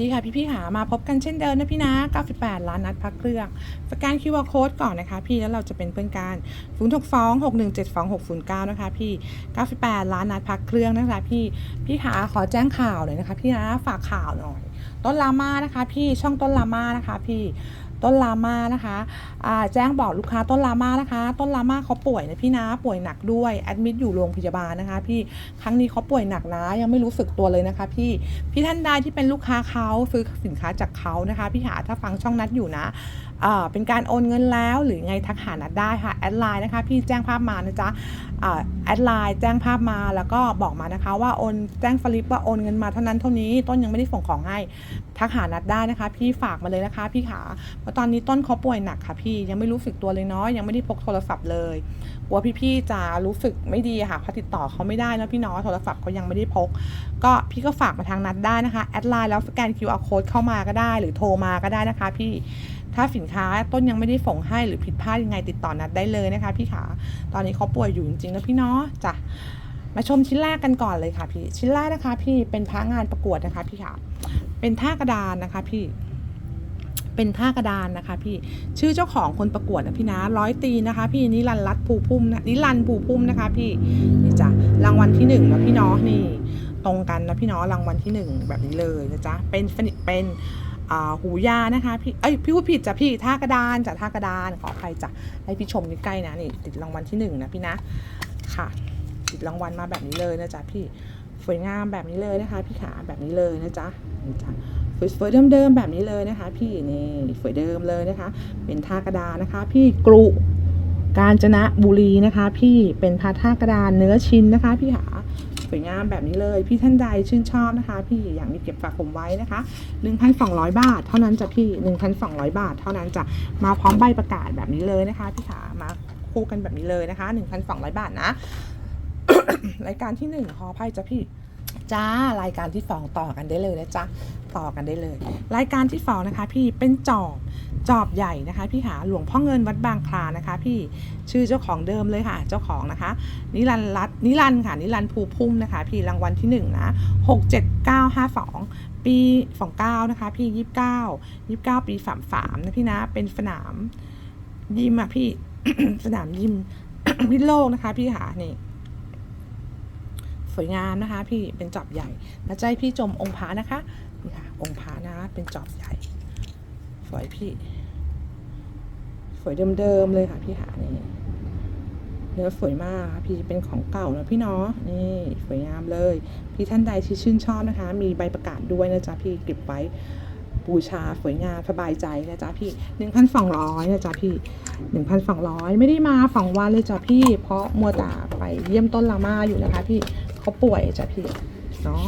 ดีค่ะพี่พี่หามาพบกันเช่นเดิมนะพี่นะ 98 ล้านนัดพักเครื่องสแกน QR code ก่อนนะคะพี่แล้วเราจะเป็นเพื่อนกัน 0 6 2 6 1 7 2 6 0 9 นะคะพี่ 98 ล้านนัดพักเครื่องนะคะพี่พี่ขาขอแจ้งข่าวหน่อยนะคะพี่นะฝากข่าวหน่อย ต้นลาม่านะคะพี่ช่องต้นลาม่านะคะพี่ ต้นลาม่านะคะแจ้งบอกลูกค้าต้นลาม่านะคะ ต้นลาม่าเขาป่วยนะพี่นะป่วยหนักด้วยแอดมิดอยู่โรงพยาบาลนะคะ พี่ครั้งนี้เขาป่วยหนักนะยังไม่รู้สึกตัวเลยนะคะ พี่พี่ท่านใดที่เป็นลูกค้าเขาซื้อสินค้าจากเขานะคะ พี่หาถ้าฟังช่องนัดอยู่นะ เป็นการโอนเงินแล้วหรือไงทักหานัดได้ค่ะแอดไลน์นะคะพี่แจ้งภาพมานะจ๊ะแอดไลน์แจ้งภาพมาแล้วก็บอกมานะคะ ว่าโอนแจ้งฟลิปว่าโอนเงินมาเท่านั้นเท่านี้ต้นยังไม่ได้ส่งของให้ทักหานัดได้นะคะ พี่ฝากมาเลยนะคะ พี่ขาเพราะตอนนี้ต้นเขาป่วยหนักค่ะ พี่ยังไม่รู้สึกตัวเลยเนาะยังไม่ได้พกโทรศัพท์เลยกลัวพี่ๆจะรู้สึกไม่ดีค่ะพราะติดต่อเขาไม่ได้แล้วพี่น้องโทรศัพท์เขายังไม่ได้พก ก็พี่ก็ฝากมาทางนัดได้นะคะแอดไลน์แล้วสแกน QR code เข้ามาก็ได้ หรือโทรมาก็ได้นะคะ พี่ ถ้าสินค้าต้นยังไม่ได้ส่งให้หรือผิดพลาดยังไงติดต่อนัดได้เลยนะคะ พี่ขาตอนนี้เขาป่วยอยู่จริงๆนะพี่เนาะจ้ะมาชมชิ้นแรกกันก่อนเลยค่ะพี่ชิ้นแรกนะคะ พี่เป็นพระงานประกวดนะคะ พี่ขาเป็นท่ากระดานนะคะ พี่เป็นท่ากระดานนะคะ พี่ชื่อเจ้าของคนประกวดนะพี่นะร้อยตีนะคะ พี่นิรันรัตภูพุ่มนะนิรันภูพุ่มนะคะ พี่นี่จ้ะรางวัลที่หนึ่งนะพี่น้องนี่ ตรงกันนะพี่น้องรางวัลที่หนึ่งแบบนี้เลยนะจ๊ะเป็นฟนิเป็น หูยานะคะพี่เอ้ยพี่พูดผิดจ้ะพี่ท่ากระดานจ้ะท่ากระดานขออภัยจ้ะให้พี่ชมใกล้ๆนะนี่ติดรางวัลที่หนึ่งนะพี่นะค่ะ ติดรางวัลมาแบบนี้เลยนะจ๊ะพี่สวยงามแบบนี้เลยนะคะ พี่ขาแบบนี้เลยนะจ๊ะนี่จ้ะสวยๆเดิมๆแบบนี้เลยนะคะ พี่นี่สวยเดิมเลยนะคะ เป็นท่ากระดานนะคะ พี่กรุกาญจนบุรีนะคะ พี่เป็นพาท่ากระดานเนื้อชิ้นนะคะ พี่หา วยงามแบบนี้เลย พี่ท่านใดชื่นชอบนะคะ พี่อยากมีเก็บฝากผมไว้นะคะ 1,200 บาท เท่านั้นจะพี่ 1,200 บาท เท่านั้นจะมาพร้อมใบประกาศแบบนี้เลยนะคะพี่ขามาคู่กันแบบนี้เลยนะคะ 1,200 บาทนะ รายการที่หนึ่งขออภัยจ้ะพี่จ้ารายการที่สองต่อกันได้เลยนะจ๊ะต่อกันได้เลย รายการที่สองนะคะ พี่เป็นจอบ จอบใหญ่นะคะ พี่หาหลวงพ่อเงินวัดบางคลานะคะ พี่ชื่อเจ้าของเดิมเลยค่ะ เจ้าของนะคะ นิรันรัตน์นิรันต์ค่ะ นิรันต์ภูพุ่มนะคะ พี่รางวัลที่หนึ่งนะหกเจ็ดเก้าห้าสองปีสองเก้านะคะ พี่ยี่สิบเก้ายี่สิบเก้าปีสามสามนะพี่นะเป็นสนามยิมอะพี่สนามยิมพิโลกนะคะ พี่หานี่สวยงามนะคะ พี่เป็นจอบใหญ่แล้วใจพี่จมองค์พระนะคะนี่ค่ะองค์พระนะเป็นจอบใหญ่ วยพี่ สวยเดิมๆเลยค่ะพี่หานี่เนื้อสวยมากพี่เป็นของเก่านะพี่เนาะนี่สวยงามเลย พี่ท่านใดที่ชื่นชอบนะคะ มีใบประกาศด้วยนะจ๊ะพี่เก็บไว้บูชาสวยงามสบายใจนะจ๊ะพี่หนึ่งพันสองร้อยนะจ๊ะพี่หนึ่งพันสองร้อยไม่ได้มาสองวันเลยจ้ะพี่ เพราะมัวแต่ไปเยี่ยมต้นลาม่าอยู่นะคะ พี่เขาป่วยจ้ะพี่เนาะ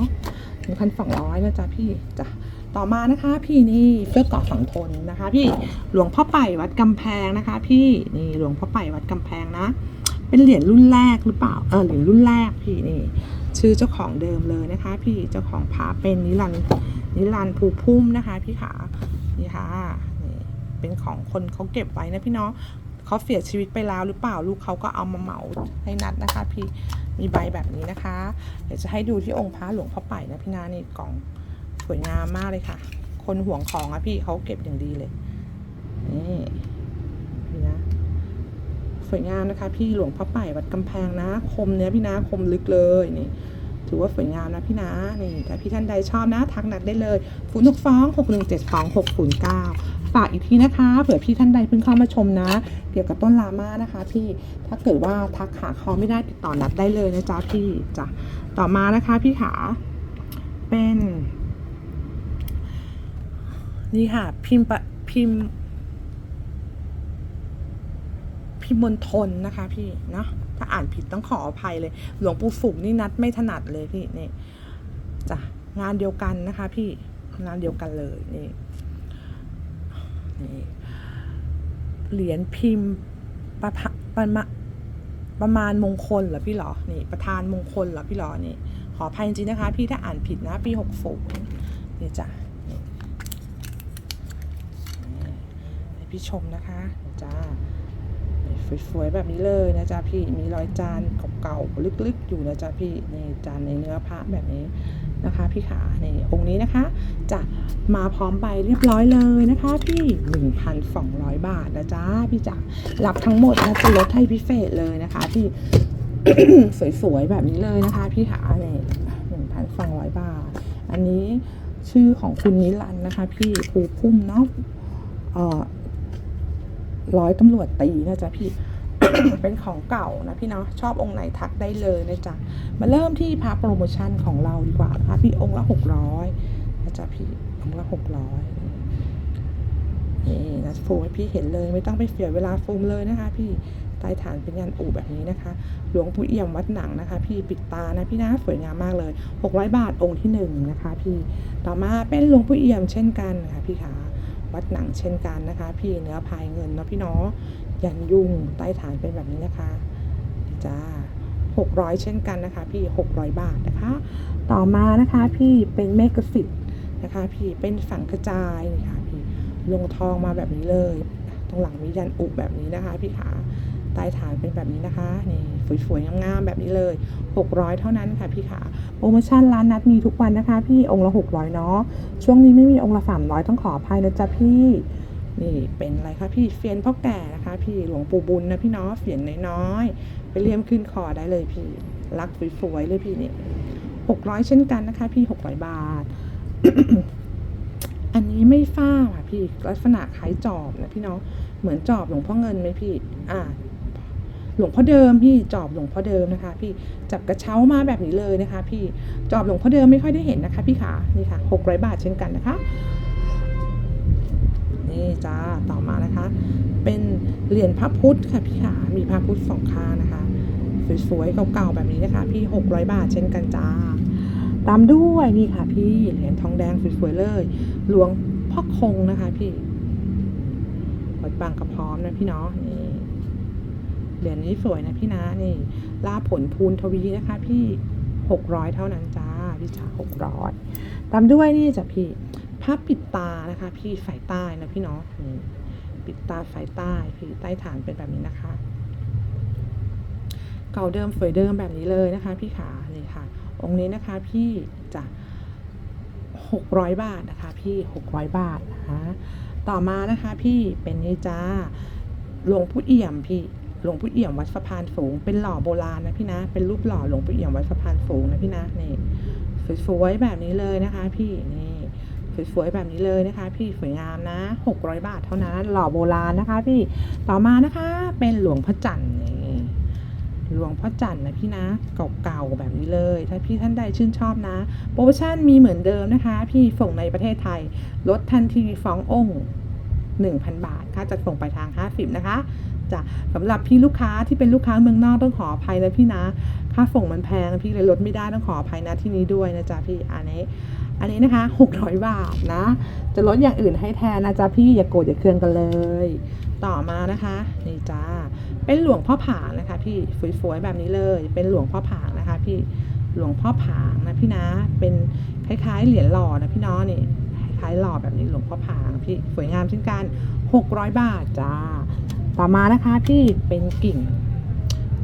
หนึ่งพันสองร้อยนะจ๊ะพี่จ้ะ ต่อมานะคะ พี่นี่เสื้อเกาะฝั่งทนนะคะ พี่หลวงพ่อไป่วัดกำแพงนะคะ พี่นี่หลวงพ่อไป่วัดกำแพงนะ เป็นเหรียญรุ่นแรกหรือเปล่าเออเหรียญรุ่นแรกพี่นี่ ชื่อเจ้าของเดิมเลยนะคะ พี่เจ้าของพระเป็นนิรันนิรันภูพุ่มนะคะ พี่ขานี่ค่ะนี่เป็นของคนเขาเก็บไว้นะพี่เนาะเขาเสียชีวิตไปแล้วหรือเปล่าลูกเขาก็เอามาเหมาให้นัดนะคะ พี่มีใบแบบนี้นะคะ เดี๋ยวจะให้ดูที่องค์พระหลวงพ่อไปนะพี่นานี่กล่อง สวยงามมากเลยค่ะ คนห่วงของอะพี่เขาเก็บอย่างดีเลยนี่พี่นะ สวยงามนะคะ พี่หลวงพ่อไปวัดกำแพงนะ คมเนี้ยพี่นะคมลึกเลยนี่ถือว่าสวยงามนะพี่นะนี่ถ้าพี่ท่านใดชอบนะ ทักหนัดได้เลยศูนย์หกสองหกหนึ่งเจ็ดสองหกศูนย์เก้าฝากอีกทีนะคะ เผื่อพี่ท่านใดเพิ่งเข้ามาชมนะ เกี่ยวกับต้นลาม่านะคะ พี่ถ้าเกิดว่าทักหาเขาไม่ได้ติดต่อนัดได้เลยนะจ๊ะพี่จ้ะต่อมานะคะพี่ขาเป็น นี่ค่ะ พิมพ์พิมพ์ พิมพ์มณฑลนะคะพี่เนาะถ้าอ่านผิดต้องขออภัยเลย หลวงปู่ฝุกนี่นัดไม่ถนัดเลยพี่นี่จ้ะงานเดียวกันนะคะ พี่งานเดียวกันเลยนี่นี่เหรียญพิมพ์ประประมาประมาณมงคลเหรอพี่เหรอ นี่ ประธานมงคลเหรอพี่เหรอ นี่ ขออภัยจริงๆนะคะ พี่ถ้าอ่านผิดนะ ปีหกฝุนี่จ้ะนี่นี่ให้ พี่ชมนะคะจ้าสวยๆแบบนี้เลยนะจ๊ะพี่มีรอยจานเก่าๆลึกๆ อยู่นะจ๊ะพี่นี่จานในเนื้อพระแบบนี้นะคะพี่ขาในองค์นี้นะคะจะมาพร้อมใบเรียบร้อยเลยนะคะ พี่ 1,200 บาทนะจ๊ะพี่จ๋ารับทั้งหมดนะจะลดให้พิเศษเลยนะคะ พี่สวยๆแบบนี้เลยนะคะ พี่ขาเนี่ย1,200 บาท อันนี้ชื่อของคุณนิรันดร์นะคะ พี่ภูพุ่มเนาะเอ่อ ร้อยตำรวจตีนะจ๊ะพี่ เป็นของเก่านะพี่เนาะชอบองค์ไหนทักได้เลยนะจ๊ะมาเริ่มที่พาโปรโมชั่นของเราดีกว่านะคะพี่องค์ละหกร้อยนะจ๊ะพี่องค์ละหกร้อยนี่นะฟูมให้พี่เห็นเลยไม่ต้องไปเสียเวลาฟูมเลยนะคะพี่ใต้ฐานเป็นยันอู่แบบนี้นะคะ หลวงปู่เอี่ยมวัดหนังนะคะ พี่ปิดตานะพี่นะสวยงามมากเลย 600 บาทองค์ที่หนึ่งนะคะ พี่ต่อมาเป็นหลวงปู่เอี่ยมเช่นกันค่ะพี่ขา วัดหนังเช่นกันนะคะ พี่เนื้อพายเงินเนาะพี่เนาะยันยุ่งใต้ฐานเป็นแบบนี้นะคะนี่จ้า600 เช่นกันนะคะ พี่ 600 บาทนะคะ ต่อมานะคะพี่เป็นเมกสิทธิ์นะคะ พี่เป็นฝังกระจายนี่ค่ะพี่ลงทองมาแบบนี้เลย ตรงหลังมียันอุบแบบนี้นะคะ พี่ขาใต้ฐานเป็นแบบนี้นะคะนี่ สวยๆงามๆแบบนี้เลย 600 เท่านั้นค่ะพี่ขาโปรโมชั่นร้านนัดมีทุกวันนะคะ พี่องค์ละ 600 เนาะช่วงนี้ไม่มีองค์ละ 300 ต้องขออภัยนะจ๊ะพี่นี่เป็นอะไรคะพี่เฟียนพ่อแก่นะคะ พี่หลวงปู่บุญนะพี่เนาะเฟียนน้อยๆไปเลี่ยมขึ้นคอได้เลยพี่รักสวยๆเลยพี่นี่หกร้อยเช่นกันนะคะ พี่หกร้อยบาท อันนี้ไม่ฟ้าค่ะพี่ลักษณะคล้ายจอบนะพี่เนาะเหมือนจอบหลวงพ่อเงินไหมพี่ อ่า หลวงพ่อเดิมพี่จอบหลวงพ่อเดิมนะคะ พี่จับกระเช้ามาแบบนี้เลยนะคะ พี่จอบหลวงพ่อเดิมไม่ค่อยได้เห็นนะคะ พี่ขานี่ค่ะหกร้อยบาทเช่นกันนะคะนี่จ้าต่อมานะคะ เป็นเหรียญพระพุทธค่ะพี่ขามีพระพุทธสองข้างนะคะสวยๆเก่าๆแบบนี้นะคะ พี่600บาทเช่นกันจ้าตามด้วยนี่ค่ะ พี่เหรียญทองแดงสวยๆเลย หลวงพ่อคงนะคะ พี่วัดบางกระพร้อมนะพี่เนาะนี่ เหรียญนี้สวยนะพี่นะนี่ลาผลพูนทวีนะคะพี่600เท่านั้นจ้าพี่จ๋า600ตามด้วยนี่จ้ะพี่ผ้าปิดตานะคะ พี่สายใต้นะพี่เนาะนี่ปิดตาสายใต้พี่ใต้ฐานเป็นแบบนี้นะคะ เก่าเดิมสวยเดิมแบบนี้เลยนะคะ พี่ขานี่ค่ะ องค์นี้นะคะพี่จะหกร้อยบาทนะคะ พี่หกร้อยบาทนะคะต่อมานะคะ พี่เป็นนี่จ้าหลวงพุทธเอี่ยมพี่ หลวงพุทธเอี่ยมวัดสะพานสูง เป็นหล่อโบราณนะพี่นะ เป็นรูปหล่อหลวงพุทธเอี่ยมวัดสะพานสูงนะพี่นะนี่สวยๆแบบนี้เลยนะคะ พี่นี่สวยๆแบบนี้เลยนะคะ พี่สวยงามนะ 600 บาทเท่านั้นหล่อโบราณนะคะ พี่ต่อมานะคะเป็นหลวงพ่อจันทร์นี่หลวงพ่อจันทร์นะพี่นะเก่าๆแบบนี้เลย ถ้าพี่ท่านใดชื่นชอบนะโปรโมชั่นมีเหมือนเดิมนะคะ พี่ส่งในประเทศไทยลดทันทีฟ้ององค์1,000 บาท ค่าจัดส่งไปลายทาง 50 นะคะ จะสำหรับพี่ลูกค้าที่เป็นลูกค้าเมืองนอกต้องขออภัยนะพี่นะ ค่าส่งมันแพงพี่เลยลดไม่ได้ต้องขออภัยนะที่นี้ด้วยนะจ๊ะพี่อันนี้อันนี้นะคะ 600 บาทนะ จะลดอย่างอื่นให้แทนนะจ๊ะพี่อย่าโกรธอย่าเคืองกันเลย ต่อมานะคะนี่จ้าเป็นหลวงพ่อผางนะคะ พี่สวยๆแบบนี้เลย เป็นหลวงพ่อผางนะคะ พี่หลวงพ่อผางนะพี่นะ เป็นคล้ายๆเหรียญหล่อนะพี่น้องนี่คล้ายๆหล่อแบบนี้หลวงพ่อผางพี่สวยงามเช่นกัน 600 บาทจ้า ต่อมานะคะพี่เป็นกิ่ง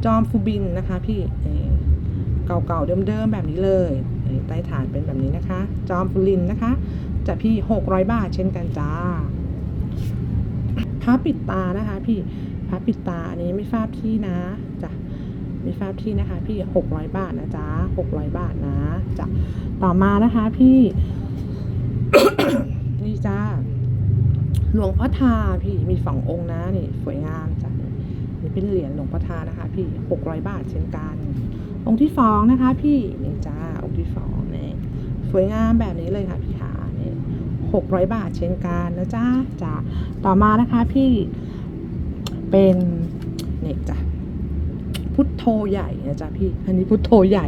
จอมฟูบินนะคะพี่เก่าๆเดิมๆแบบนี้เลยใต้ฐานเป็นแบบนี้นะคะ จอมฟูลินนะคะจะพี่ 600 บาทเช่นกันจ้าผ้าปิดตานะคะ พี่ผ้าปิดตาอันนี้ไม่ทราบที่นะจ้ะไม่ทราบที่นะคะ พี่ 600 บาทนะจ๊ะ600 บาทนะจ้ะต่อมานะคะพี่นี่จ้า หลวงพ่อทาพี่มีสององค์นะนี่สวยงามจ้ะนี่เป็นเหรียญหลวงพ่อทานะคะ พี่600บาทเช่นกัน องค์ที่สองนะคะ พี่นี่จ้าองค์ที่สองนี่สวยงามแบบนี้เลยค่ะพี่ขานี่หกร้อยบาทเช่นกันนะจ้าจ้าต่อมานะคะพี่เป็นเนี่ยจ้ะพุทโธใหญ่นะจ๊ะพี่ อันนี้พุทโธใหญ่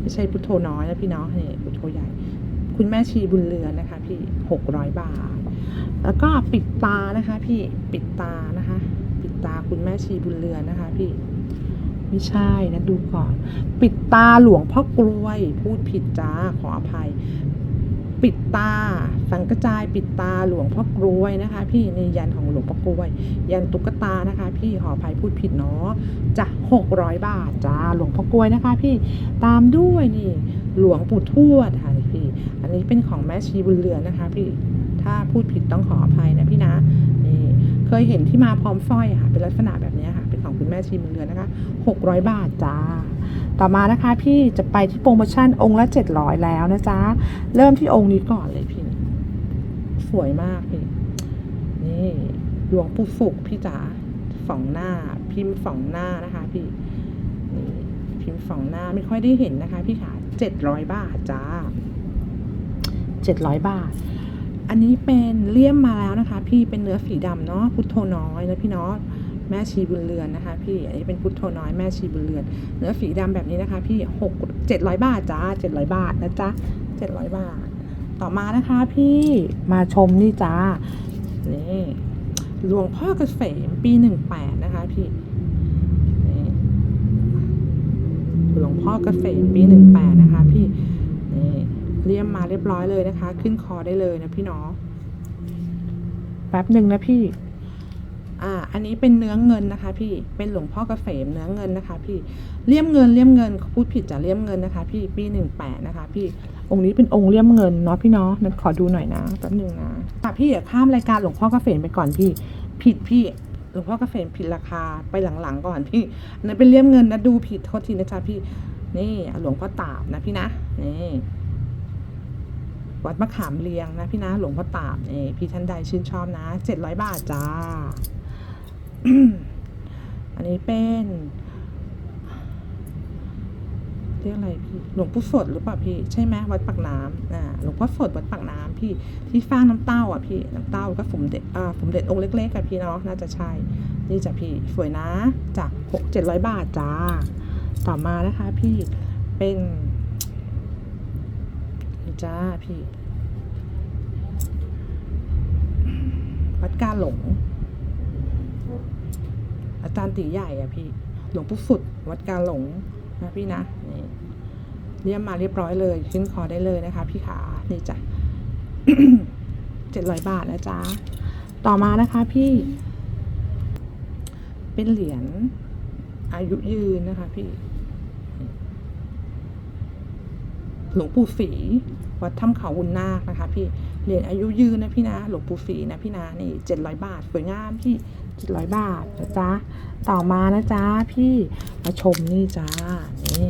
ไม่ใช่พุทโธน้อยนะพี่เนาะนี่พุทโธใหญ่ คุณแม่ชีบุญเรือนนะคะ พี่หกร้อยบาท แล้วก็ปิดตานะคะพี่ปิดตานะคะ ปิดตาคุณแม่ชีบุญเรือนนะคะพี่ไม่ใช่นะดูก่อน ปิดตาหลวงพ่อกลวย พูดผิดจ้าขออภัย ปิดตา สังกระจายปิดตาหลวงพ่อกลวยนะคะ พี่นี่ยันของหลวงพ่อกลวย ยันตุ๊กตานะคะ พี่ขออภัยพูดผิดเนาะจะหกร้อยบาทจ้าหลวงพ่อกลวยนะคะ พี่ตามด้วยนี่ หลวงปู่ทวดค่ะพี่ อันนี้เป็นของแม่ชีบุญเรือนนะคะ พี่ ถ้าพูดผิดต้องขออภัยนะพี่นะนี่เคยเห็นที่มาพร้อมสร้อยค่ะ เป็นลักษณะแบบนี้ค่ะ เป็นของคุณแม่ชีบุญเรือนนะคะ600 บาทจ้า ต่อมานะคะพี่จะไปที่โปรโมชั่นองค์ละ 700 แล้วนะจ๊ะ เริ่มที่องค์นี้ก่อนเลยพี่ สวยมากพี่ นี่หลวงปู่สุกพี่จ๋าสองหน้า พิมพ์สองหน้านะคะ พี่นี่พิมพ์สองหน้าไม่ค่อยได้เห็นนะคะ พี่ขาเจ็ดร้อยบาทจ้าเจ็ดร้อยบาท อันนี้เป็นเลี่ยมมาแล้วนะคะ พี่เป็นเนื้อสีดำเนาะพุทโธน้อยนะพี่เนาะแม่ชีบุญเรือนนะคะ พี่อันนี้เป็นพุทโธน้อยแม่ชีบุญเรือน เนื้อสีดำแบบนี้นะคะ พี่หกเจ็ดร้อยบาทจ้าเจ็ดร้อยบาทนะจ๊ะเจ็ดร้อยบาท ต่อมานะคะพี่มาชมนี่จ้านี่หลวงพ่อเกษมปีหนึ่งแปดนะคะพี่หลวงพ่อเกษมปีหนึ่งแปดนะคะ พี่ เลี่ยมมาเรียบร้อยเลยนะคะ ขึ้นคอได้เลยนะพี่เนาะแป๊บหนึ่งนะพี่อ่าอันนี้เป็นเนื้อเงินนะคะ พี่เป็นหลวงพ่อเกษมเนื้อเงินนะคะ พี่เลี่ยมเงินเลี่ยมเงินพูดผิดจะเลี่ยมเงินนะคะ พี่ปีหนึ่งแปดนะคะ พี่องค์นี้เป็นองค์เลี่ยมเงินเนาะพี่เนาะนั้นขอดูหน่อยนะแป๊บหนึงนะอะพี่อย่าข้ามรายการหลวงพ่อเกษมไปก่อนพี่ ผิดพี่หลวงพ่อเกษมผิดราคาไปหลังๆก่อนพี่อันนั้นเป็นเลี่ยมเงินนะดูผิดโทษทีนะจ๊ะพี่นี่หลวงพ่อตาบนะพี่นะนี่ วัดมะขามเรียงนะพี่นะหลวงพ่อตาบนี่พี่ท่านใดชื่นชอบนะเจ็ดร้อยบาทจ้า อันนี้เป็นเรียกอะไรพี่หลวงปู่สดหรือเปล่าพี่ใช่ไหมวัดปากน้ำอ่าหลวงพ่อสดวัดปากน้ำพี่ที่ฟ้างน้ำเต้าอะพี่น้ำเต้าก็สมเด็จอ่าสมเด็จองค์เล็กๆกับพี่เนาะน่าจะใช่นี่จ้ะพี่สวยนะจากหกเจ็ดร้อยบาทจ้า ต่อมานะคะพี่เป็น จ้าพี่ วัดกาหลง อาจารย์ตีใหญ่อะพี่ หลวงปู่สุด วัดกาหลงนะพี่นะนี่เรียมมาเรียบร้อยเลยขึ้นคอได้เลยนะคะ พี่ขานี่จ้ะเจ็ดร้อยบาทนะจ๊ะ ต่อมานะคะพี่ เป็นเหรียญอายุยืนนะคะพี่ หลวงปู่ศรี วัดถ้ำเขาวุนนาคนะคะพี่เหรียญอายุยืนนะพี่นะหลวงปู่ศรีนะพี่นะนี่เจ็ดร้อยบาทสวยงามพี่เจ็ดร้อยบาทนะจ๊ะต่อมานะจ๊ะพี่มาชมนี่จ้านี่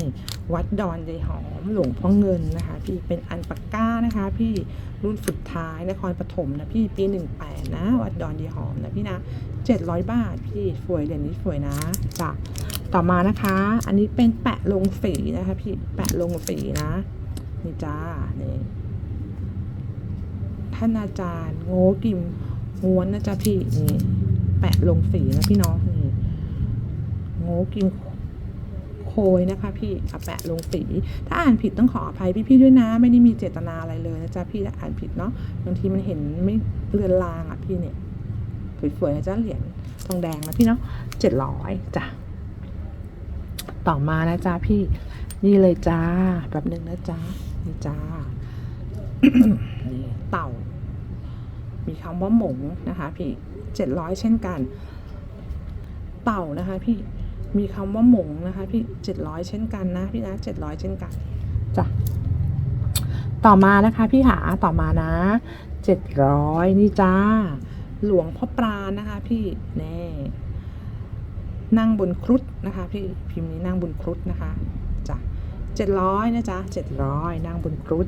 วัดดอนยายหอมหลวงพ่อเงินนะคะ พี่เป็นอันปากก้านะคะ พี่รุ่นสุดท้ายนครปฐมนะพี่ปีหนึ่งแปดนะ วัดดอนยายหอมนะพี่นะเจ็ดร้อยบาทพี่สวยเหรียญนี้สวยนะจ้ะต่อมานะคะ อันนี้เป็นแปะลงสีนะคะพี่แปะลงสีนะ นี่จ้านี่ท่านอาจารย์โง่กิมง้วนนะจ๊ะพี่นี่แปะลงสีนะพี่น้องนี่โง่กิมโคยนะคะ พี่แปะลงสี ถ้าอ่านผิดต้องขออภัยพี่ๆด้วยนะ ไม่ได้มีเจตนาอะไรเลยนะจ๊ะพี่ถ้าอ่านผิดเนาะบางทีมันเห็นไม่เลือนลางอะพี่เนี่ยสวยๆนะจ๊ะเหรียญทองแดงนะพี่เนาะเจ็ดร้อยจ้ะต่อมานะจ๊ะพี่นี่เลยจ้าแบบหนึ่งนะจ๊ะ นี่จ้านี่เต่า มีคำว่าหมงนะคะพี่เจ็ดร้อยเช่นกัน เต่านะคะพี่มีคำว่าหมงนะคะพี่เจ็ดร้อยเช่นกันนะพี่นะเจ็ดร้อยเช่นกันจ้ะต่อมานะคะพี่หาต่อมานะเจ็ดร้อยนี่จ้า หลวงพ่อปราณนะคะพี่แน่นั่งบนครุฑนะคะพี่พิมพ์นี้นั่งบนครุฑนะคะ จ้ะเจ็ดร้อยนะจ๊ะเจ็ดร้อยนั่งบนครุฑ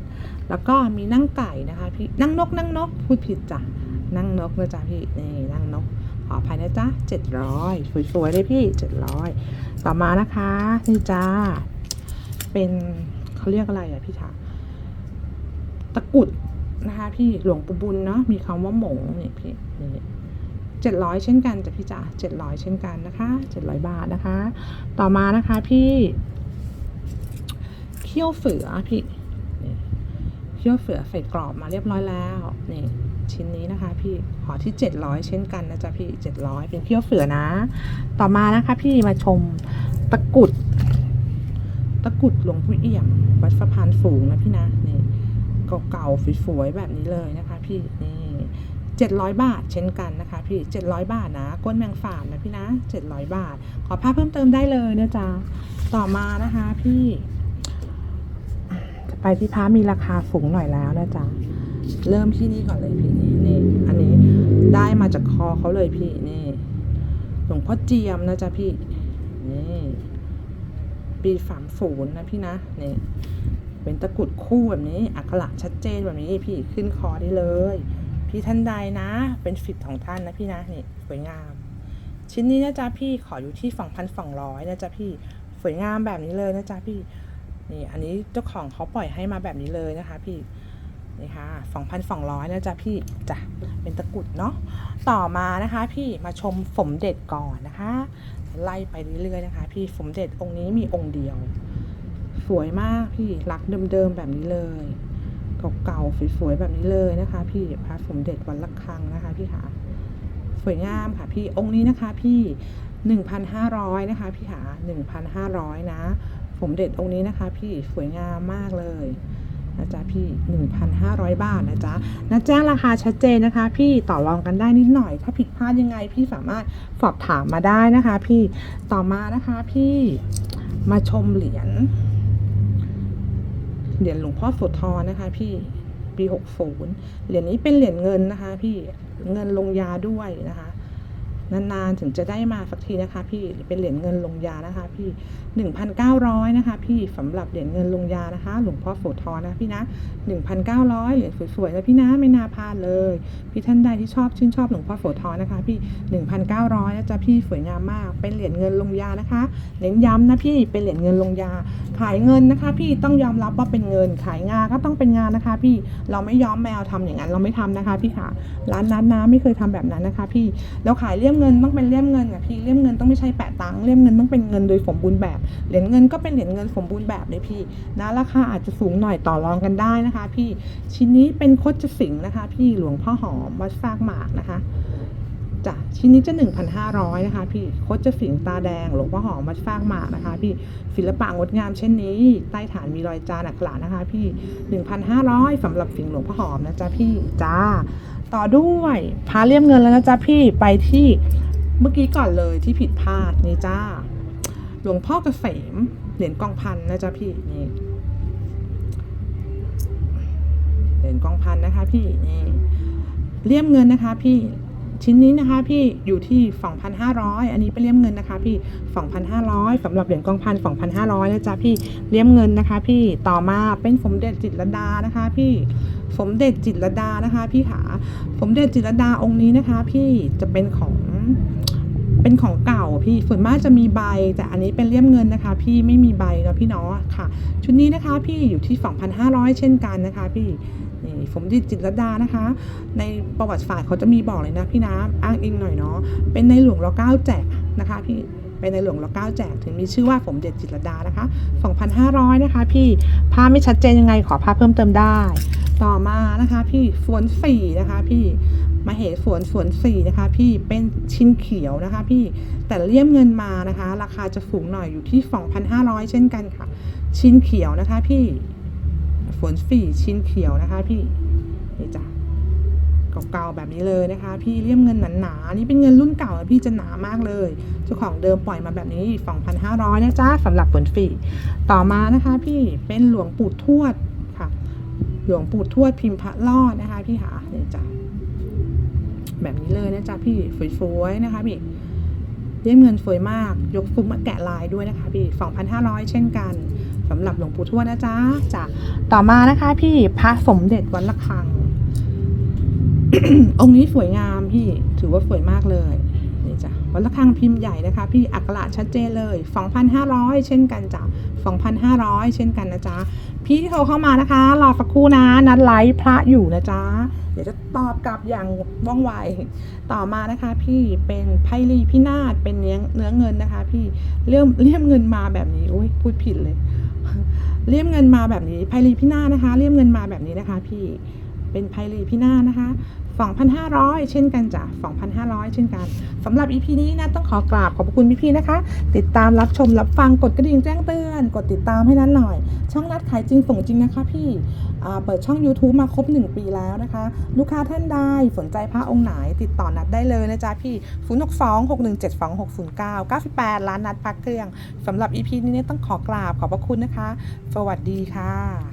แล้วก็มีนั่งไก่นะคะพี่นั่งนกนั่งนกพูดผิดจ้ะนั่งนกนะจ๊ะพี่นี่นั่งนกขออภัยนะจ๊ะเจ็ดร้อยสวยๆเลยพี่เจ็ดร้อยต่อมานะคะนี่จ้าเป็นเขาเรียกอะไรอะพี่ชาตะกุดนะคะพี่หลวงปู่บุญเนาะมีคำว่าหมงนี่พี่นี่เจ็ดร้อยเช่นกันจ้ะพี่จ๋าเจ็ดร้อยเช่นกันนะคะเจ็ดร้อยบาทนะคะ ต่อมานะคะพี่ เขี้ยวเสือพี่เขี้ยวเสือใส่กรอบมาเรียบร้อยแล้วนี่ชิ้นนี้นะคะพี่ขอที่ 700 เช่นกันนะจ๊ะพี่ 700 เป็นเขี้ยวเสือนะ ต่อมานะคะพี่มาชมตะกุด ตะกุดหลวงพ่อเอี่ยม วัดสะพานสูงนะพี่นะนี่เก่าๆสวยๆแบบนี้เลยนะคะ พี่นี่700 บาทเช่นกันนะคะ พี่ 700 บาทนะ ก้นแมงฝาดนะพี่นะ 700 บาท ขอภาพเพิ่มเติมได้เลยนะจ๊ะ ต่อมานะคะพี่ ไปที่พระมีราคาสูงหน่อยแล้วนะจ๊ะเริ่มที่นี่ก่อนเลยพี่นี่นี่อันนี้ได้มาจากคอเขาเลยพี่นี่หลวงพ่อเจียมนะจ๊ะพี่นี่ปีสามศูนย์นะพี่นะนี่เป็นตะกุดคู่แบบนี้ อักขระชัดเจนแบบนี้พี่ขึ้นคอได้เลย พี่ท่านใดนะ เป็นฟิตของท่านนะพี่นะนี่สวยงาม ชิ้นนี้นะจ๊ะพี่ขออยู่ที่สองพันสองร้อยนะจ๊ะพี่สวยงามแบบนี้เลยนะจ๊ะพี่ นี่อันนี้เจ้าของเขาปล่อยให้มาแบบนี้เลยนะคะพี่นี่ค่ะสองพันสองร้อยนะจ๊ะพี่จ้ะเป็นตะกุดเนาะต่อมานะคะพี่มาชมสมเด็จก่อนนะคะ ไล่ไปเรื่อยๆนะคะ พี่สมเด็จองค์นี้มีองค์เดียว สวยมากพี่รักเดิมๆแบบนี้เลยเก่าๆสวยๆแบบนี้เลยนะคะ พี่พระสมเด็จวันละครังนะคะ พี่ค่ะสวยงามค่ะพี่องค์นี้นะคะ พี่หนึ่งพันห้าร้อยนะคะ พี่หาหนึ่งพันห้าร้อยนะ สมเด็จองค์นี้นะคะ พี่สวยงามมากเลยนะจ๊ะพี่หนึ่งพันห้าร้อยบาทนะจ๊ะนะแจ้งราคาชัดเจนนะคะ พี่ต่อรองกันได้นิดหน่อย ถ้าผิดพลาดยังไง พี่สามารถสอบถามมาได้นะคะ พี่ต่อมานะคะพี่มาชมเหรียญเหรียญหลวงพ่อโสธรนะคะ พี่ปีหกศูนเหรียญนี้เป็นเหรียญเงินนะคะ พี่เงินลงยาด้วยนะคะ นานๆ ถึงจะได้มาสักทีนะคะพี่เป็นเหรียญเงินลงยานะคะพี่หนึ่งพันเก้าร้อยนะคะพี่สำหรับเหรียญเงินลงยานะคะ หลวงพ่อโสธรนะพี่นะหนึ่งพันเก้าร้อยเหรียญสวยๆนะพี่นะไม่น่าพลาดเลย พี่ท่านใดที่ชอบชื่นชอบหลวงพ่อโสธรนะคะ พี่หนึ่งพันเก้าร้อยนะจ๊ะพี่สวยงามมาก เป็นเหรียญเงินลงยานะคะเน้นย้ำนะพี่เป็นเหรียญเงินลงยา ขายเงินนะคะ พี่ต้องยอมรับว่าเป็นเงินขายงาก็ต้องเป็นงานนะคะ พี่เราไม่ย้อมแมวทำอย่างนั้นเราไม่ทำนะคะ พี่ค่ะร้านนั้นนะไม่เคยทำแบบนั้นนะคะ พี่แล้วขายเลี่ยมเงินต้องเป็นเลี่ยมเงินอะพี่เลี่ยมเงินต้องไม่ใช่แปะตังค์เลี่ยมเงินต้องเป็นเงินโดยสมบูรณ์แบบ เหรียญเงินก็เป็นเหรียญเงินสมบูรณ์แบบเลยพี่นะราคาอาจจะสูงหน่อยต่อรองกันได้นะคะ พี่ชิ้นนี้เป็นโคจสิงนะคะ พี่หลวงพ่อหอมวัดซากหมากนะคะจ้ะชิ้นนี้จะ 1,500 นะคะ พี่โคจะสิงตาแดง หลวงพ่อหอมวัดซากหมากนะคะ พี่ศิลปะงดงามเช่นนี้ ใต้ฐานมีรอยจานอักขระนะคะ พี่ 1,500สำหรับสิงห์หลวงพ่อหอมนะจ๊ะพี่จ้า ต่อด้วยพาเลี่ยมเงินแล้วนะจ๊ะพี่ไปที่เมื่อกี้ก่อนเลยที่ผิดพลาดนี่จ้า หลวงพ่อเกษมเหรียญกองพันนะจ๊ะพี่นี่เหรียญกองพันนะคะพี่นี่เลี่ยมเงินนะคะพี่ชิ้นนี้นะคะพี่อยู่ที่ 2,500 อันนี้เป็นเลี่ยมเงินนะคะพี่ 2,500สำหรับเหรียญกองพัน 2,500นะจ๊ะพี่เลี่ยมเงินนะคะ พี่ต่อมาเป็นสมเด็จจิตรลดานะคะ พี่ สมเด็จจิตรดานะคะพี่ขาสมเด็จจิตรดาองค์นี้นะคะ พี่จะเป็นของเป็นของเก่าพี่ส่วนมากจะมีใบ แต่อันนี้เป็นเลี่ยมเงินนะคะ พี่ไม่มีใบเนาะพี่เนาะค่ะ ชุดนี้นะคะพี่อยู่ที่ 2,500 เช่นกันนะคะ พี่นี่สมด็จจิตรดานะคะ ในประวัติศาสตร์เขาจะมีบอกเลยนะพี่น้ำอ้างอิงหน่อยเนาะเป็นในหลวงรอเก้าแจกนะคะพี่ เป็นในหลวงรอเก้าแจกถึงมีชื่อว่าสมเด็จจิตรดานะคะ 2,500 นะคะ พี่ภาพไม่ชัดเจนยังไงขอภาพเพิ่มเติมได้ ต่อมานะคะพี่ฝวนสี่นะคะพี่มาเหสวนสวนสี่นะคะพี่เป็นชิ้นเขียวนะคะพี่แต่เลี่ยมเงินมานะคะ ราคาจะสูงหน่อยอยู่ที่ 2,500 เช่นกันค่ะ ชิ้นเขียวนะคะพี่ฝวนสี่ชิ้นเขียวนะคะพี่นี่จ้ะ เก่าๆแบบนี้เลยนะคะ พี่เลี่ยมเงินหนาๆนี่เป็นเงินรุ่นเก่าพี่จะหนามากเลยเจ้าของเดิมปล่อยมาแบบนี้ 2,500นะจ๊ะสำหรับฝนฟรีต่อมานะคะ พี่เป็นหลวงปู่ทวดค่ะ หลวงปู่ทวดพิมพ์พระรอดนะคะพี่หาเนี่ยจ้ะแบบนี้เลยนะจ๊ะพี่สวยๆนะคะพี่เลี่ยมเงินสวยมาก ยกฟุ้มมาแกะลายด้วยนะคะพี่ 2,500 เช่นกันสำหรับหลวงปู่ทวดนะจ๊ะจ้ะต่อมานะคะ พี่พระสมเด็จวัดละคัง องค์นี้สวยงามพี่ถือว่าสวยมากเลยนี่จ้ะวัดละคังพิมพ์ใหญ่นะคะ พี่อักระชัดเจนเลย 2,500 เช่นกันจ้ะ2,500 เช่นกันนะจ๊ะพี่ที่โทรเข้ามานะคะ รอสักครู่นะนัดไลฟ์พระอยู่นะจ๊ะเดี๋ยวจะตอบกลับอย่างว่องไว ต่อมานะคะพี่เป็นไพลีพินาศเป็นเนื้อเนื้อเงินนะคะ พี่เลี่มเลี่ยมเงินมาแบบนี้อุ้ยพูดผิดเลย เลี่ยมเงินมาแบบนี้ไพลีพินาศนะคะ เลี่ยมเงินมาแบบนี้นะคะ พี่ เป็นไพลีพินานะคะ2,500 เช่นกันจ้ะ2,500 เช่นกันสำหรับ EP นี้นะต้องขอกราบขอบพระคุณพี่ๆนะคะ ติดตามรับชมรับฟังกดกระดิ่งแจ้งเตือน กดติดตามให้นั้นหน่อย ช่องนัดขายจริงส่งจริงนะคะพี่เปิดช่อง YouTube มาครบ 1 ปีแล้วนะคะ ลูกค้าท่านใดสนใจพระองค์ไหน ติดต่อนัดได้เลยนะจ๊ะพี่ 0 6 2 6 1 7 2 6 0 9 98ล้านนัดพักเครื่องสำหรับ EP นี้เนี่ยต้องขอกราบขอบพระคุณนะคะ สวัสดีค่ะ